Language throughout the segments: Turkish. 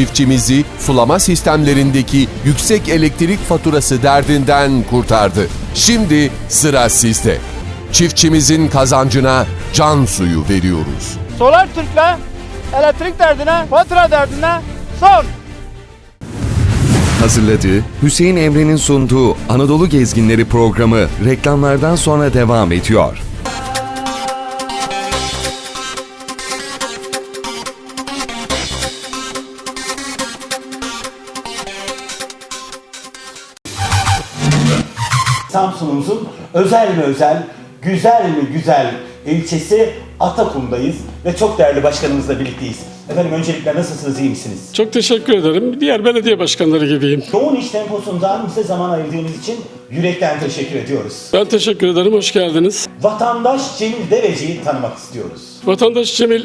çiftçimizi sulama sistemlerindeki yüksek elektrik faturası derdinden kurtardı. Şimdi sıra sizde. Çiftçimizin kazancına can suyu veriyoruz. Solar Türk'le elektrik derdine, fatura derdine son. Hazırladığı Hüseyin Emre'nin sunduğu Anadolu Gezginleri programı reklamlardan sonra devam ediyor. Samsun'umuzun özel mi özel, güzel mi güzel ilçesi Atakum'dayız ve çok değerli başkanımızla birlikteyiz. Efendim öncelikle nasılsınız, iyi misiniz? Çok teşekkür ederim. Diğer belediye başkanları gibiyim. Yoğun iş temposundan bize zaman ayırdığınız için yürekten teşekkür ediyoruz. Ben teşekkür ederim. Hoş geldiniz. Vatandaş Cemil Deveci'yi tanımak istiyoruz. Vatandaş Cemil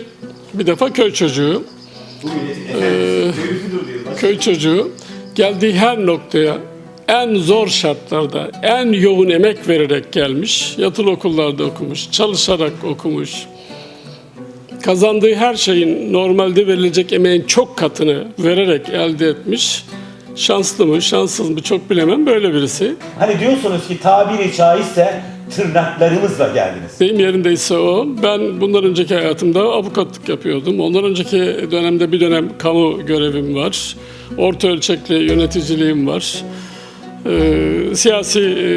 bir defa köy çocuğu. Ee, köy çocuğu geldiği her noktaya en zor şartlarda, en yoğun emek vererek gelmiş. Yatılı okullarda okumuş, çalışarak okumuş. Kazandığı her şeyin normalde verilecek emeğin çok katını vererek elde etmiş. Şanslı mı, şanssız mı çok bilemem böyle birisi. Hani diyorsunuz ki tabiri caizse tırnaklarımızla geldiniz. Deyim yerindeyse o. Ben bundan önceki hayatımda avukatlık yapıyordum. Ondan önceki dönemde bir dönem kamu görevim var. Orta ölçekli yöneticiliğim var. Ee, siyasi e,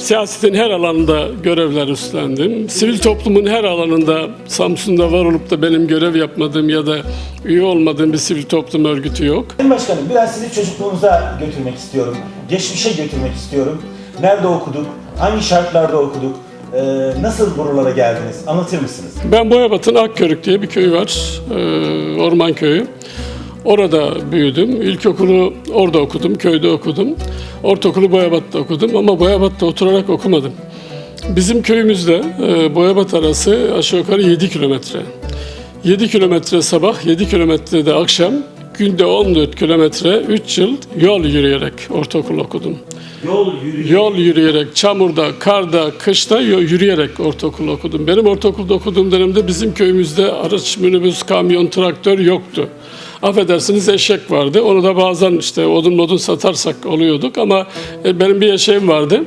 siyasetin her alanında görevler üstlendim. Sivil toplumun her alanında Samsun'da var olup da benim görev yapmadığım ya da üye olmadığım bir sivil toplum örgütü yok. Sayın Başkanım biraz sizi çocukluğunuza götürmek istiyorum. Geçmişe götürmek istiyorum. Nerede okuduk? Hangi şartlarda okuduk? Ee, nasıl buralara geldiniz? Anlatır mısınız? Ben Boyabat'ın Akkörük diye bir köy var. Ee, Orman köyü. Orada büyüdüm. İlkokulu orada okudum, köyde okudum. Ortaokulu Boyabat'ta okudum ama Boyabat'ta oturarak okumadım. Bizim köyümüzde e, Boyabat arası aşağı yukarı 7 kilometre. 7 kilometre sabah, 7 kilometre de akşam, günde 14 kilometre 3 yıl yol yürüyerek ortaokul okudum. Yol yürüyüş. Yol yürüyerek, çamurda, karda, kışta yürüyerek ortaokul okudum. Benim ortaokulda okuduğum dönemde bizim köyümüzde araç, minibüs, kamyon, traktör yoktu. Affedersiniz eşek vardı. Onu da bazen işte odun modun satarsak oluyorduk ama e, benim bir eşeğim vardı.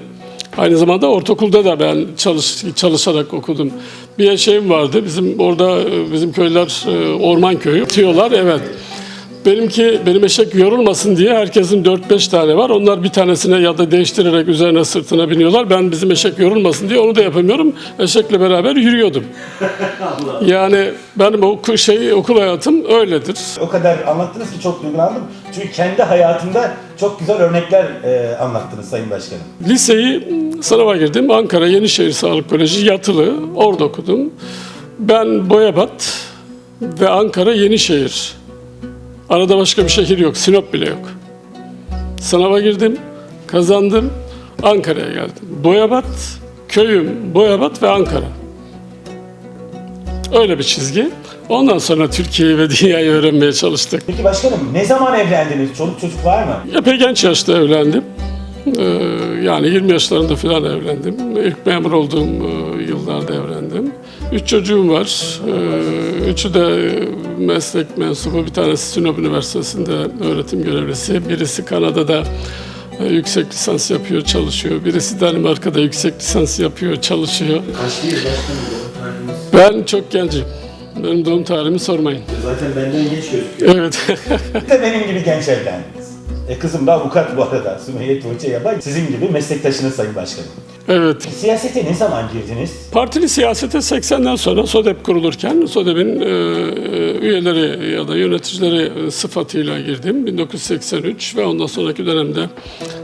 Aynı zamanda ortaokulda da ben çalış, çalışarak okudum. Bir eşeğim vardı. Bizim orada e, bizim köyler e, orman köyü. Tiyorlar evet. Benimki benim eşek yorulmasın diye herkesin 4-5 tane var. Onlar bir tanesine ya da değiştirerek üzerine sırtına biniyorlar. Ben bizim eşek yorulmasın diye onu da yapamıyorum. Eşekle beraber yürüyordum. Yani benim oku, şey okul hayatım öyledir. O kadar anlattınız ki çok duygulandım. Çünkü kendi hayatında çok güzel örnekler e, anlattınız Sayın Başkanım. Liseyi sınava girdim. Ankara Yenişehir Sağlık Koleji yatılı. Orada okudum. Ben Boyabat ve Ankara Yenişehir. Arada başka bir şehir yok. Sinop bile yok. Sınava girdim. Kazandım. Ankara'ya geldim. Boyabat, köyüm Boyabat ve Ankara. Öyle bir çizgi. Ondan sonra Türkiye'yi ve dünyayı öğrenmeye çalıştık. Peki başkanım ne zaman evlendiniz? Çoluk çocuk var mı? Epey genç yaşta evlendim. Ee, yani 20 yaşlarında falan evlendim. İlk memur olduğum e, yıllarda evlendim. Üç çocuğum var. Ee, üçü de meslek mensubu. Bir tanesi Sinop Üniversitesi'nde öğretim görevlisi. Birisi Kanada'da e, yüksek lisans yapıyor, çalışıyor. Birisi Danimarka'da yüksek lisans yapıyor, çalışıyor. Ben çok gencim. Benim doğum tarihimi sormayın. Zaten benden geç gözüküyor. Evet. Siz de benim gibi genç evlendiniz. E kızım da avukat bu arada. Sümeyye Tuğçe Yabay. Sizin gibi meslektaşınız Sayın Başkanım. evet. Siyasete ne zaman girdiniz? Partili siyasete 80'den sonra SODEP kurulurken SODEP'in e, üyeleri ya da yöneticileri e, sıfatıyla girdim. 1983 ve ondan sonraki dönemde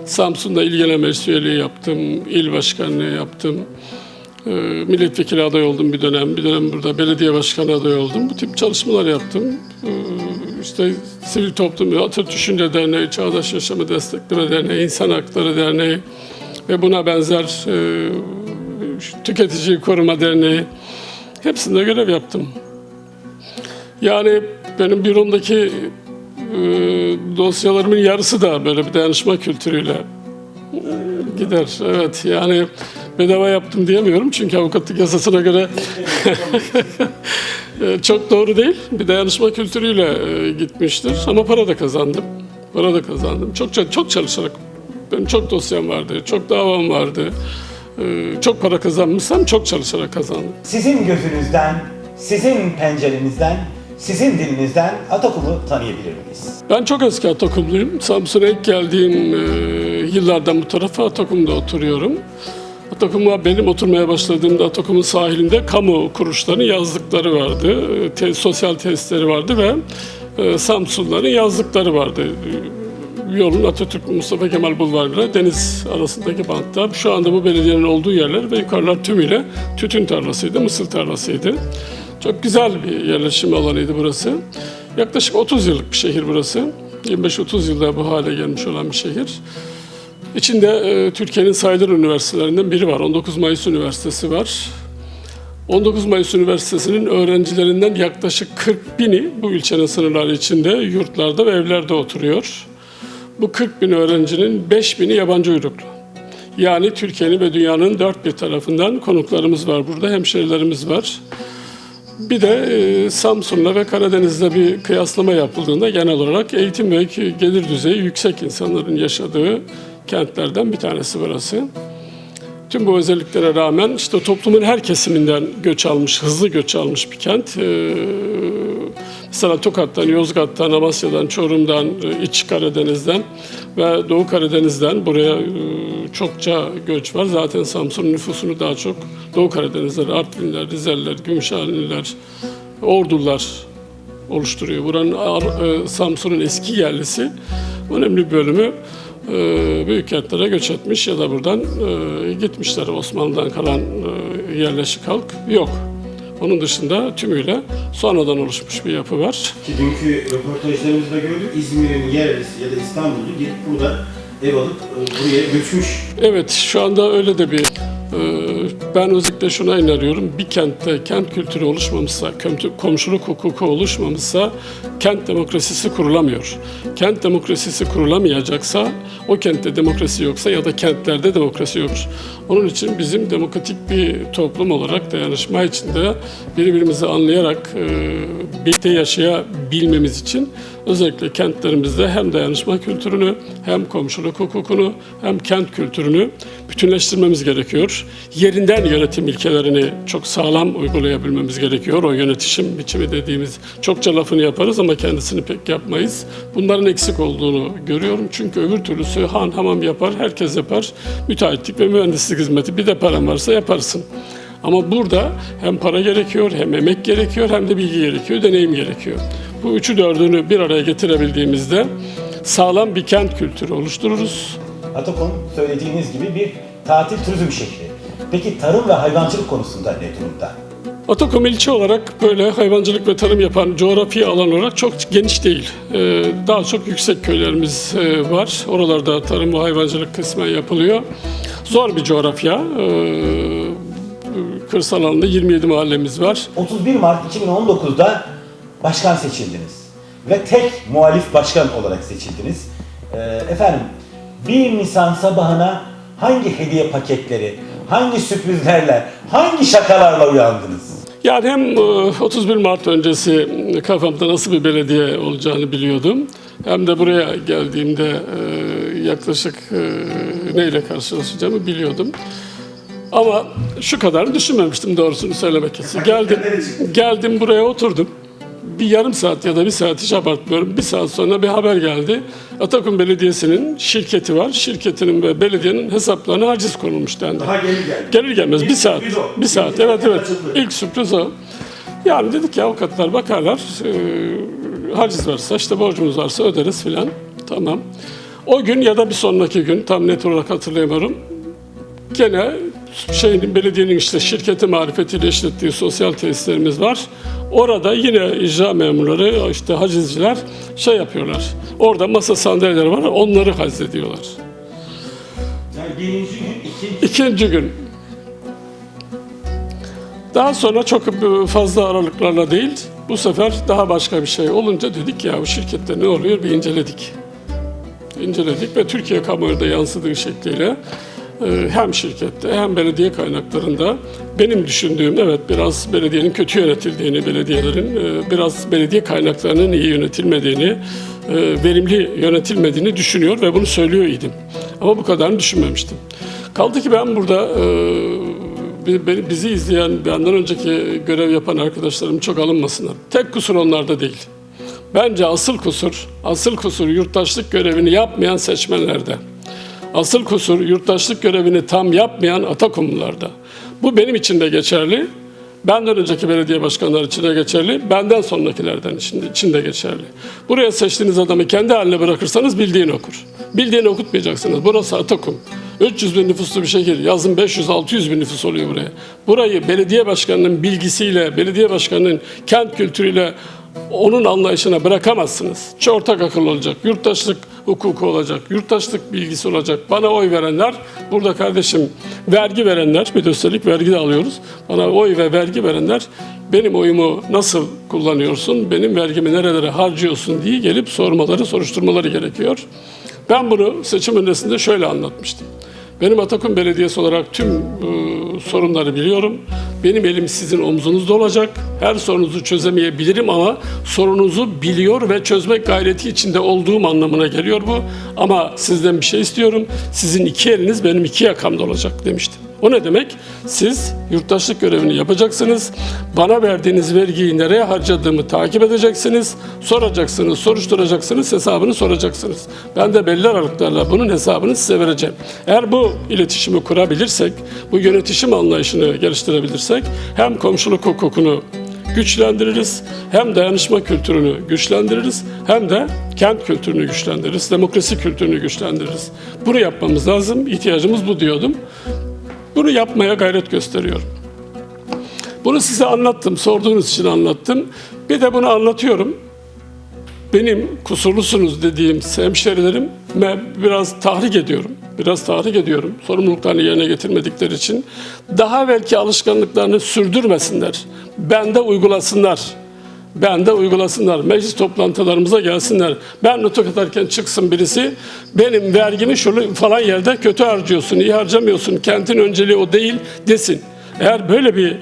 Samsun'da il genel meclis üyeliği yaptım, il başkanlığı yaptım. E, milletvekili aday oldum bir dönem, bir dönem burada belediye başkanı aday oldum. Bu tip çalışmalar yaptım. E, işte Sivil Toplum, Atatürk Düşünce Derneği, Çağdaş Yaşamı Destekleme Derneği, İnsan Hakları Derneği ve buna benzer e, Tüketici Koruma Derneği hepsinde görev yaptım. Yani benim büromdaki e, dosyalarımın yarısı da böyle bir dayanışma kültürüyle gider. Evet yani bedava yaptım diyemiyorum çünkü avukatlık yasasına göre E, çok doğru değil. Bir dayanışma kültürüyle e, gitmiştir ama para da kazandım. Para da kazandım. Çok çok, çok çalışarak. Benim çok dosyam vardı, çok davam vardı. E, çok para kazanmışsam çok çalışarak kazandım. Sizin gözünüzden, sizin pencerenizden, sizin dilinizden Atakum'u tanıyabilir miyiz? Ben çok eski Atakumluyum. Samsun'a ilk geldiğim e, yıllardan bu tarafa Atakum'da oturuyorum. Atakum'a benim oturmaya başladığımda Atakum'un sahilinde kamu kuruluşlarının yazlıkları vardı. Te- sosyal tesisleri vardı ve e, Samsunların yazlıkları vardı. Yolun Atatürk Mustafa Kemal Bulvarı'yla deniz arasındaki bantta. Şu anda bu belediyenin olduğu yerler ve yukarılar tümüyle tütün tarlasıydı, mısır tarlasıydı. Çok güzel bir yerleşim alanıydı burası. Yaklaşık 30 yıllık bir şehir burası. 25-30 yılda bu hale gelmiş olan bir şehir. İçinde e, Türkiye'nin sayılı üniversitelerinden biri var. 19 Mayıs Üniversitesi var. 19 Mayıs Üniversitesi'nin öğrencilerinden yaklaşık 40 bini bu ilçenin sınırları içinde yurtlarda ve evlerde oturuyor. Bu 40 bin öğrencinin 5 bini yabancı uyruklu. Yani Türkiye'nin ve dünyanın dört bir tarafından konuklarımız var burada, hemşerilerimiz var. Bir de e, Samsun'la ve Karadeniz'le bir kıyaslama yapıldığında genel olarak eğitim ve gelir düzeyi yüksek insanların yaşadığı kentlerden bir tanesi burası. Tüm bu özelliklere rağmen işte toplumun her kesiminden göç almış, hızlı göç almış bir kent. Ee, mesela Tokat'tan, Yozgat'tan, Amasya'dan, Çorum'dan, e, İç Karadeniz'den ve Doğu Karadeniz'den buraya e, çokça göç var. Zaten Samsun'un nüfusunu daha çok Doğu Karadenizler, Artvinler, Rizeliler, Gümüşhaneliler, Ordular oluşturuyor. Buranın e, Samsun'un eski yerlisi önemli bir bölümü e, büyük kentlere göç etmiş ya da buradan e, gitmişler. Osmanlı'dan kalan e, yerleşik halk yok. Onun dışında tümüyle sonradan oluşmuş bir yapı var. Ki dünkü röportajlarımızda gördük İzmir'in yerlisi ya da İstanbul'u gelip burada ev alıp e, buraya göçmüş. Evet, şu anda öyle de bir... e, Ben özellikle şuna inanıyorum. Bir kentte kent kültürü oluşmamışsa, komşuluk hukuku oluşmamışsa kent demokrasisi kurulamıyor. Kent demokrasisi kurulamayacaksa, o kentte demokrasi yoksa ya da kentlerde demokrasi yoktur. Onun için bizim demokratik bir toplum olarak dayanışma içinde birbirimizi anlayarak e, birlikte yaşayabilmemiz için özellikle kentlerimizde hem dayanışma kültürünü hem komşuluk hukukunu hem kent kültürünü bütünleştirmemiz gerekiyor. Yerinden yönetim ilkelerini çok sağlam uygulayabilmemiz gerekiyor. O yönetişim biçimi dediğimiz çokça lafını yaparız ama kendisini pek yapmayız. Bunların eksik olduğunu görüyorum. Çünkü öbür türlüsü han hamam yapar, herkes yapar. Müteahhitlik ve mühendislik hizmeti bir de paran varsa yaparsın. Ama burada hem para gerekiyor, hem emek gerekiyor, hem de bilgi gerekiyor, deneyim gerekiyor. Bu üçü dördünü bir araya getirebildiğimizde sağlam bir kent kültürü oluştururuz. Atakum söylediğiniz gibi bir tatil turizm şehri. Peki tarım ve hayvancılık konusunda ne durumda? Atakum ilçe olarak böyle hayvancılık ve tarım yapan coğrafi alan olarak çok geniş değil. Ee, daha çok yüksek köylerimiz e, var. Oralarda tarım ve hayvancılık kısmen yapılıyor. Zor bir coğrafya. Ee, kırsal alanda 27 mahallemiz var. 31 Mart 2019'da başkan seçildiniz. Ve tek muhalif başkan olarak seçildiniz. Ee, efendim 1 Nisan sabahına hangi hediye paketleri, hangi sürprizlerle, hangi şakalarla uyandınız? Yani hem e, 31 Mart öncesi kafamda nasıl bir belediye olacağını biliyordum. Hem de buraya geldiğimde e, yaklaşık e, neyle karşılaşacağımı biliyordum. Ama şu kadar düşünmemiştim doğrusunu söylemek için. Geldim, geldim buraya oturdum. Bir yarım saat ya da bir saat hiç abartmıyorum. Bir saat sonra bir haber geldi. Atakum Belediyesi'nin şirketi var. Şirketinin ve belediyenin hesaplarına haciz konulmuş dendi. Daha gelir geldi. Gelir gelmez İlk bir saat. o. Bir saat İlk evet evet. açıldı. İlk sürpriz o. Yani dedik ki avukatlar bakarlar. E, haciz varsa işte borcumuz varsa öderiz filan. Tamam. O gün ya da bir sonraki gün tam net olarak hatırlayamıyorum. Gene şeyin belediyenin işte şirketi marifetiyle işlettiği sosyal tesislerimiz var. Orada yine icra memurları, işte hacizciler şey yapıyorlar. Orada masa sandalyeleri var, onları haczediyorlar. Yani birinci gün, ikinci İkinci gün. Daha sonra çok fazla aralıklarla değil, bu sefer daha başka bir şey olunca dedik ya bu şirkette ne oluyor bir inceledik. İnceledik ve Türkiye kamuoyunda yansıdığı şekliyle hem şirkette hem belediye kaynaklarında benim düşündüğüm evet biraz belediyenin kötü yönetildiğini, belediyelerin e, biraz belediye kaynaklarının iyi yönetilmediğini, e, verimli yönetilmediğini düşünüyor ve bunu söylüyor idim. Ama bu kadarını düşünmemiştim. Kaldı ki ben burada e, bizi izleyen, benden önceki görev yapan arkadaşlarım çok alınmasınlar. Tek kusur onlarda değil. Bence asıl kusur, asıl kusur yurttaşlık görevini yapmayan seçmenlerde. Asıl kusur yurttaşlık görevini tam yapmayan Atakumlularda. Bu benim için de geçerli. Benden önceki belediye başkanları için de geçerli. Benden sonrakilerden için de, geçerli. Buraya seçtiğiniz adamı kendi haline bırakırsanız bildiğini okur. Bildiğini okutmayacaksınız. Burası Atakum. 300 bin nüfuslu bir şehir. Yazın 500-600 bin nüfus oluyor buraya. Burayı belediye başkanının bilgisiyle, belediye başkanının kent kültürüyle onun anlayışına bırakamazsınız. Çok ortak akıl olacak, yurttaşlık hukuku olacak, yurttaşlık bilgisi olacak. Bana oy verenler, burada kardeşim vergi verenler, bir de üstelik vergi de alıyoruz. Bana oy ve vergi verenler benim oyumu nasıl kullanıyorsun, benim vergimi nerelere harcıyorsun diye gelip sormaları, soruşturmaları gerekiyor. Ben bunu seçim öncesinde şöyle anlatmıştım. Benim Atakum Belediyesi olarak tüm e, sorunları biliyorum. Benim elim sizin omzunuzda olacak. Her sorunuzu çözemeyebilirim ama sorunuzu biliyor ve çözmek gayreti içinde olduğum anlamına geliyor bu. Ama sizden bir şey istiyorum. Sizin iki eliniz benim iki yakamda olacak demiştim. O ne demek? Siz yurttaşlık görevini yapacaksınız. Bana verdiğiniz vergiyi nereye harcadığımı takip edeceksiniz. Soracaksınız, soruşturacaksınız, hesabını soracaksınız. Ben de belli aralıklarla bunun hesabını size vereceğim. Eğer bu iletişimi kurabilirsek, bu yönetişim anlayışını geliştirebilirsek hem komşuluk hukukunu güçlendiririz, hem dayanışma kültürünü güçlendiririz, hem de kent kültürünü güçlendiririz, demokrasi kültürünü güçlendiririz. Bunu yapmamız lazım, ihtiyacımız bu diyordum. Bunu yapmaya gayret gösteriyorum. Bunu size anlattım, sorduğunuz için anlattım. Bir de bunu anlatıyorum. Benim kusurlusunuz dediğim hemşerilerim biraz tahrik ediyorum. Biraz tahrik ediyorum. Sorumluluklarını yerine getirmedikleri için. Daha belki alışkanlıklarını sürdürmesinler. Bende uygulasınlar. Bende uygulasınlar. Meclis toplantılarımıza gelsinler. Ben nutuk atarken çıksın birisi. Benim vergimi şunu falan yerde kötü harcıyorsun, iyi harcamıyorsun. Kentin önceliği o değil desin. Eğer böyle bir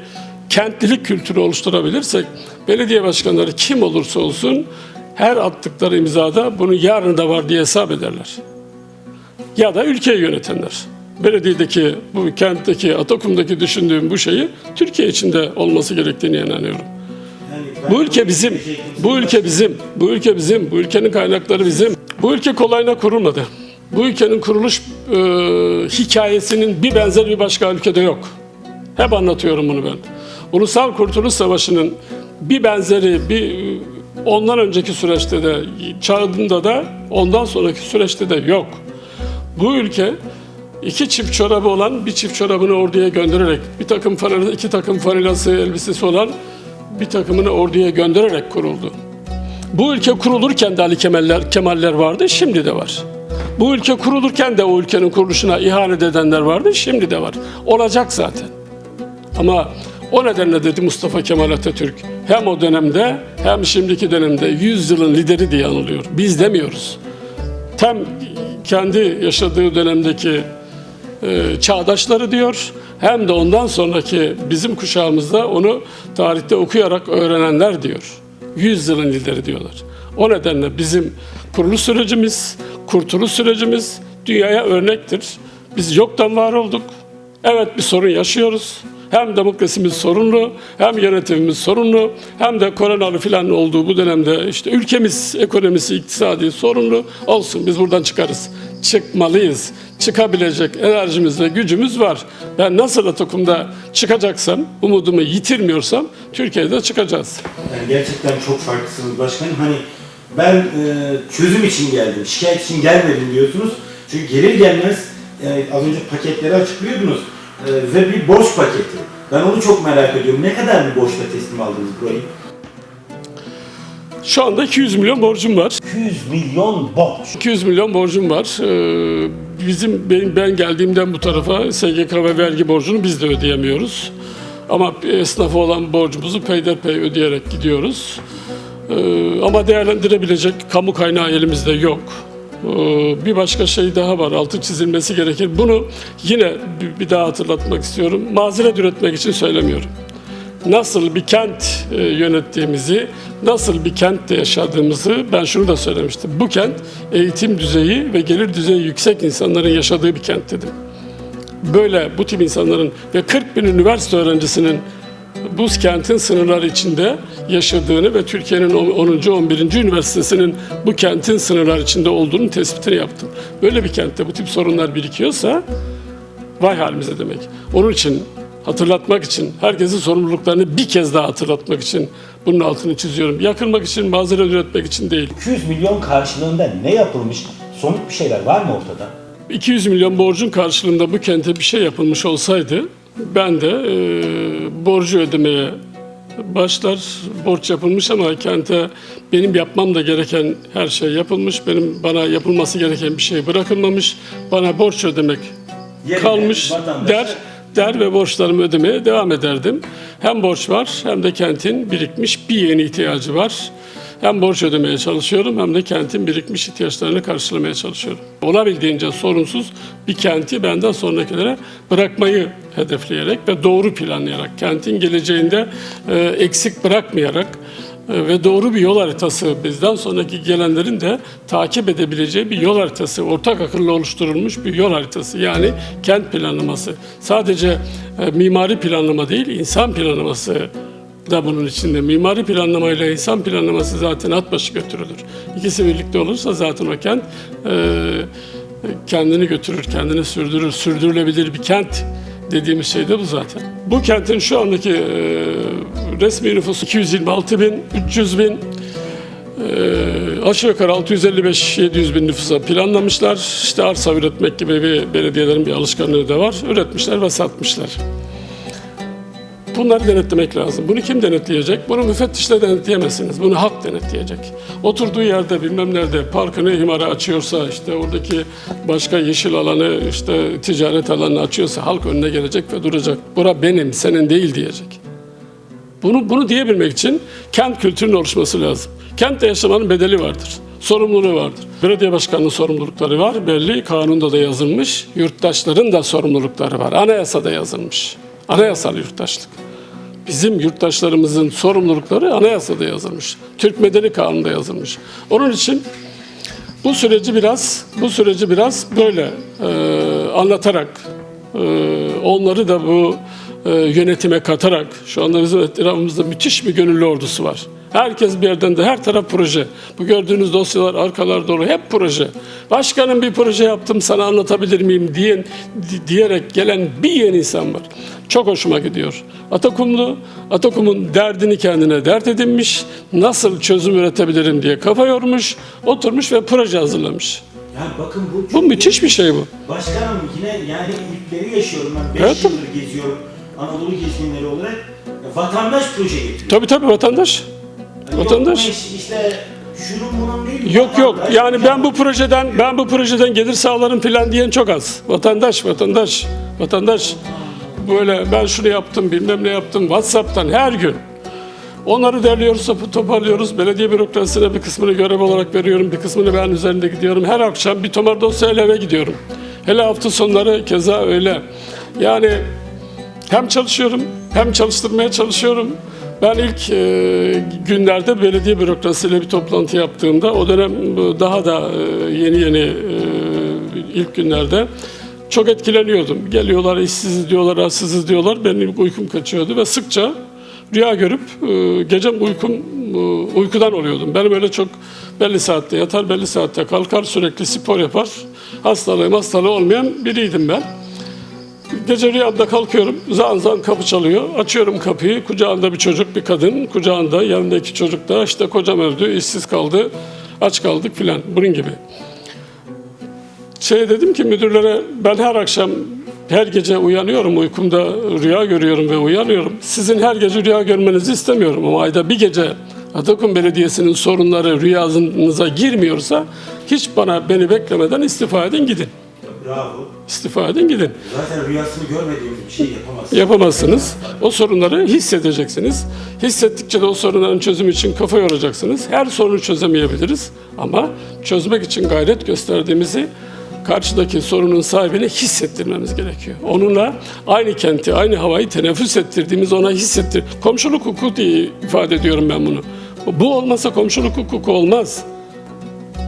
kentlilik kültürü oluşturabilirsek belediye başkanları kim olursa olsun her attıkları imzada bunu yarın da var diye hesap ederler. Ya da ülkeyi yönetenler. Belediyedeki, bu kentteki, Atakum'daki düşündüğüm bu şeyi Türkiye içinde olması gerektiğini inanıyorum. Bu ülke bizim, bu ülke bizim, bu ülke bizim, bu ülkenin kaynakları bizim. Bu ülke kolayına kurulmadı. Bu ülkenin kuruluş e, hikayesinin bir benzer bir başka ülkede yok. Hep anlatıyorum bunu ben. Ulusal Kurtuluş Savaşı'nın bir benzeri, bir ondan önceki süreçte de, çağında da, ondan sonraki süreçte de yok. Bu ülke iki çift çorabı olan bir çift çorabını orduya göndererek, bir takım fanilası, iki takım fanilası elbisesi olan bir takımını orduya göndererek kuruldu. Bu ülke kurulurken de Ali Kemaller, Kemaller vardı, şimdi de var. Bu ülke kurulurken de o ülkenin kuruluşuna ihanet edenler vardı, şimdi de var. Olacak zaten. Ama o nedenle dedi Mustafa Kemal Atatürk hem o dönemde hem şimdiki dönemde 100 yılın lideri diye anılıyor. Biz demiyoruz. Tam kendi yaşadığı dönemdeki e, çağdaşları diyor hem de ondan sonraki bizim kuşağımızda onu tarihte okuyarak öğrenenler diyor. 100 yılın lideri diyorlar. O nedenle bizim kuruluş sürecimiz, kurtuluş sürecimiz dünyaya örnektir. Biz yoktan var olduk. Evet bir sorun yaşıyoruz. Hem demokrasimiz sorunlu, hem yönetimimiz sorunlu, hem de koronalı filan olduğu bu dönemde işte ülkemiz ekonomisi, iktisadi sorunlu olsun. Biz buradan çıkarız. Çıkmalıyız. Çıkabilecek enerjimiz ve gücümüz var. Ben nasıl Atakum'da çıkacaksam, umudumu yitirmiyorsam Türkiye'de çıkacağız. Yani gerçekten çok farklısınız başkanım. Hani ben e, çözüm için geldim, şikayet için gelmedim diyorsunuz. Çünkü gelir gelmez e, az önce paketleri açıklıyordunuz e, ve bir borç paketi. Ben onu çok merak ediyorum. Ne kadar bir borçla teslim aldınız burayı? Şu anda 200 milyon borcum var. 200 milyon borç. 200 milyon borcum var. Ee, Bizim ben, geldiğimden bu tarafa SGK ve vergi borcunu biz de ödeyemiyoruz. Ama esnafa olan borcumuzu peyderpey ödeyerek gidiyoruz. Ee, Ama değerlendirebilecek kamu kaynağı elimizde yok. Ee, Bir başka şey daha var, altı çizilmesi gerekir. Bunu yine bir- bir daha hatırlatmak istiyorum. Mazeret üretmek için söylemiyorum. Nasıl bir kent e, yönettiğimizi, nasıl bir kentte yaşadığımızı ben şunu da söylemiştim. Bu kent eğitim düzeyi ve gelir düzeyi yüksek insanların yaşadığı bir kent dedim. Böyle bu tip insanların ve 40 bin üniversite öğrencisinin bu kentin sınırları içinde yaşadığını ve Türkiye'nin 10. 11. üniversitesinin bu kentin sınırları içinde olduğunu tespitini yaptım. Böyle bir kentte bu tip sorunlar birikiyorsa vay halimize demek. Onun için hatırlatmak için, herkesin sorumluluklarını bir kez daha hatırlatmak için bunun altını çiziyorum. Yakınmak için, mazeret üretmek için değil. 200 milyon karşılığında ne yapılmış? Somut bir şeyler var mı ortada? 200 milyon borcun karşılığında bu kente bir şey yapılmış olsaydı ben de e, borcu ödemeye başlar. Borç yapılmış ama kente benim yapmam da gereken her şey yapılmış. Benim bana yapılması gereken bir şey bırakılmamış. Bana borç ödemek Yerine kalmış vatandaşa- der der ve borçlarımı ödemeye devam ederdim. Hem borç var hem de kentin birikmiş bir yeni ihtiyacı var. Hem borç ödemeye çalışıyorum hem de kentin birikmiş ihtiyaçlarını karşılamaya çalışıyorum. Olabildiğince sorunsuz bir kenti benden sonrakilere bırakmayı hedefleyerek ve doğru planlayarak, kentin geleceğinde e, eksik bırakmayarak ve doğru bir yol haritası bizden sonraki gelenlerin de takip edebileceği bir yol haritası, ortak akılla oluşturulmuş bir yol haritası yani kent planlaması. Sadece e, mimari planlama değil, insan planlaması da bunun içinde. Mimari planlamayla insan planlaması zaten at başı götürülür. İkisi birlikte olursa zaten o kent e, kendini götürür, kendini sürdürür, sürdürülebilir bir kent dediğimiz şey de bu zaten. Bu kentin şu andaki e, resmi nüfusu 226 bin, 300 bin, e, aşağı yukarı 655-700 bin nüfusa planlamışlar. İşte arsa üretmek gibi bir belediyelerin bir alışkanlığı da var. Üretmişler ve satmışlar. Bunları denetlemek lazım. Bunu kim denetleyecek? Bunu müfettişle denetleyemezsiniz. Bunu halk denetleyecek. Oturduğu yerde bilmem nerede parkını imara açıyorsa işte oradaki başka yeşil alanı işte ticaret alanı açıyorsa halk önüne gelecek ve duracak. Bura benim, senin değil diyecek. Bunu bunu diyebilmek için kent kültürünün oluşması lazım. Kentte yaşamanın bedeli vardır. Sorumluluğu vardır. Belediye başkanının sorumlulukları var. Belli kanunda da yazılmış. Yurttaşların da sorumlulukları var. Anayasada yazılmış. Anayasal yurttaşlık. Bizim yurttaşlarımızın sorumlulukları anayasada yazılmış. Türk Medeni Kanunu'nda yazılmış. Onun için bu süreci biraz bu süreci biraz böyle e, anlatarak e, onları da bu e, yönetime katarak şu anda bizim etrafımızda müthiş bir gönüllü ordusu var. Herkes bir yerden de her taraf proje. Bu gördüğünüz dosyalar arkalar dolu hep proje. Başkanım bir proje yaptım sana anlatabilir miyim diyen di- diyerek gelen bir yeni insan var. Çok hoşuma gidiyor. Atakumlu, Atakum'un derdini kendine dert edinmiş, nasıl çözüm üretebilirim diye kafa yormuş, oturmuş ve proje hazırlamış. Yani bakın bu Bu müthiş bir şey bu. Başkanım yine yani ilkleri yaşıyorum ben 5 Evet. yıldır geziyorum Anadolu gezginleri olarak. Vatandaş proje getiriyor. Tabii tabii vatandaş. Vatandaş. Yok bu iş işte şunun bunun değil. Yok Yani ben bu projeden ben bu projeden gelir sağlarım falan diyen çok az. Vatandaş, vatandaş, vatandaş. Böyle ben şunu yaptım, bilmem ne yaptım. WhatsApp'tan her gün. Onları derliyoruz, toparlıyoruz. Belediye bürokrasisine bir kısmını görev olarak veriyorum, bir kısmını ben üzerinde gidiyorum. Her akşam bir tomar dosyayla eve gidiyorum. Hele hafta sonları keza öyle. Yani hem çalışıyorum hem çalıştırmaya çalışıyorum. Ben ilk e, günlerde belediye bürokrasiyle bir toplantı yaptığımda o dönem bu daha da e, yeni yeni e, ilk günlerde çok etkileniyordum. Geliyorlar işsiz diyorlar, rahatsızız diyorlar. Benim uykum kaçıyordu ve sıkça rüya görüp e, gecem uykum e, uykudan oluyordum. Benim öyle çok belli saatte yatar, belli saatte kalkar, sürekli spor yapar. Hastalığım hastalığı olmayan biriydim ben. Gece rüyamda kalkıyorum, zan zan kapı çalıyor. Açıyorum kapıyı, kucağında bir çocuk, bir kadın. Kucağında yanındaki çocuk da işte kocam öldü, işsiz kaldı, aç kaldık filan. Bunun gibi. Şey dedim ki müdürlere ben her akşam her gece uyanıyorum uykumda rüya görüyorum ve uyanıyorum. Sizin her gece rüya görmenizi istemiyorum ama ayda bir gece Atakum Belediyesi'nin sorunları rüyanıza girmiyorsa hiç bana beni beklemeden istifa edin gidin. İstifa edin gidin. Zaten rüyasını görmediğimiz bir şey yapamazsın. Yapamazsınız. O sorunları hissedeceksiniz. Hissettikçe de o sorunların çözümü için kafa yoracaksınız. Her sorunu çözemeyebiliriz ama çözmek için gayret gösterdiğimizi karşıdaki sorunun sahibine hissettirmemiz gerekiyor. Onunla aynı kenti, aynı havayı teneffüs ettirdiğimiz ona hissettir. Komşuluk hukuku diye ifade ediyorum ben bunu. Bu olmasa komşuluk hukuku olmaz.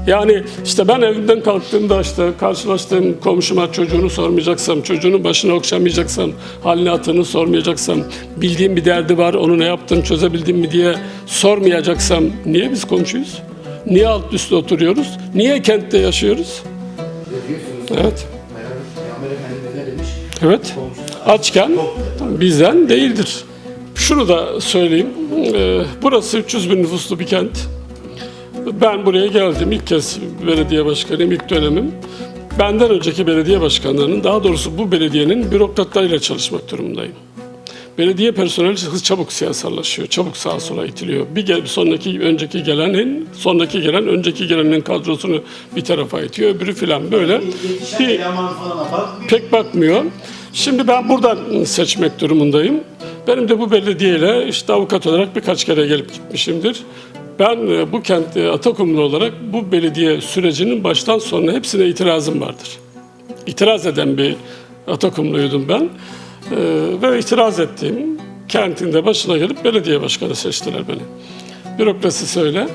Yani işte ben evimden kalktığımda işte karşılaştığım komşuma çocuğunu sormayacaksam, çocuğunun başını okşamayacaksam, halini hatırını sormayacaksam, bildiğim bir derdi var, onu ne yaptın, çözebildin mi diye sormayacaksam niye biz komşuyuz? Niye alt üstte oturuyoruz? Niye kentte yaşıyoruz? Evet. Evet. Açken bizden değildir. Şunu da söyleyeyim. Ee, Burası 300 bin nüfuslu bir kent. Ben buraya geldim. ilk kez belediye başkanıyım, ilk dönemim. Benden önceki belediye başkanlarının, daha doğrusu bu belediyenin bürokratlarıyla çalışmak durumundayım. Belediye personeli hız çabuk siyasallaşıyor, çabuk sağa sola itiliyor. Bir gel, sonraki önceki gelenin, sonraki gelen önceki gelenin kadrosunu bir tarafa itiyor, öbürü filan böyle. Bir, pek bakmıyor. Şimdi ben buradan seçmek durumundayım. Benim de bu belediyeyle işte avukat olarak birkaç kere gelip gitmişimdir. Ben e, bu kent e, Atakumlu olarak bu belediye sürecinin baştan sonuna hepsine itirazım vardır. İtiraz eden bir Atakumluydum ben. Ee, ve itiraz ettiğim kentinde başına gelip belediye başkanı seçtiler beni. Bürokrasi söyle.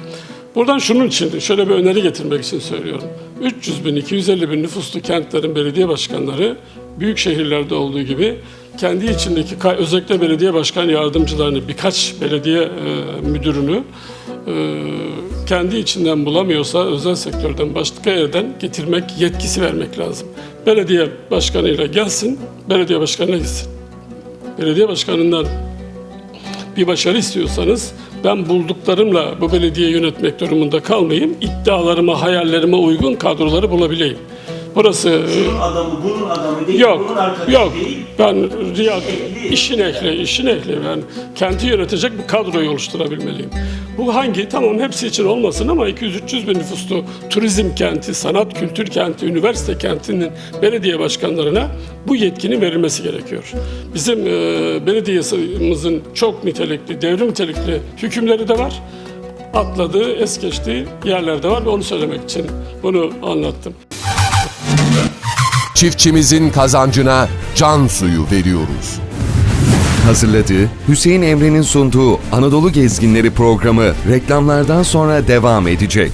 Buradan şunun için, şöyle bir öneri getirmek için söylüyorum. 300 bin, 250 bin nüfuslu kentlerin belediye başkanları büyük şehirlerde olduğu gibi kendi içindeki özellikle belediye başkan yardımcılarını, birkaç belediye e, müdürünü e, kendi içinden bulamıyorsa özel sektörden başka yerden getirmek yetkisi vermek lazım. Belediye başkanıyla gelsin, belediye başkanına gitsin. Belediye başkanından bir başarı istiyorsanız ben bulduklarımla bu belediye yönetmek durumunda kalmayayım. İddialarıma, hayallerime uygun kadroları bulabileyim. Burası Bunun adamı, bunun adamı değil, Yok, bunun arkadaşı yok. değil. Ben riyad, ehli. işin ehli, işin ehli. Ben kenti yönetecek bir kadroyu oluşturabilmeliyim. Bu hangi? Tamam hepsi için olmasın ama 200-300 bin nüfuslu turizm kenti, sanat kültür kenti, üniversite kentinin belediye başkanlarına bu yetkinin verilmesi gerekiyor. Bizim e, belediyemizin çok nitelikli, devrim nitelikli hükümleri de var. Atladığı, es geçtiği yerler de var ve onu söylemek için bunu anlattım. Çiftçimizin kazancına can suyu veriyoruz. Hazırladığı Hüseyin Emre'nin sunduğu Anadolu Gezginleri programı reklamlardan sonra devam edecek.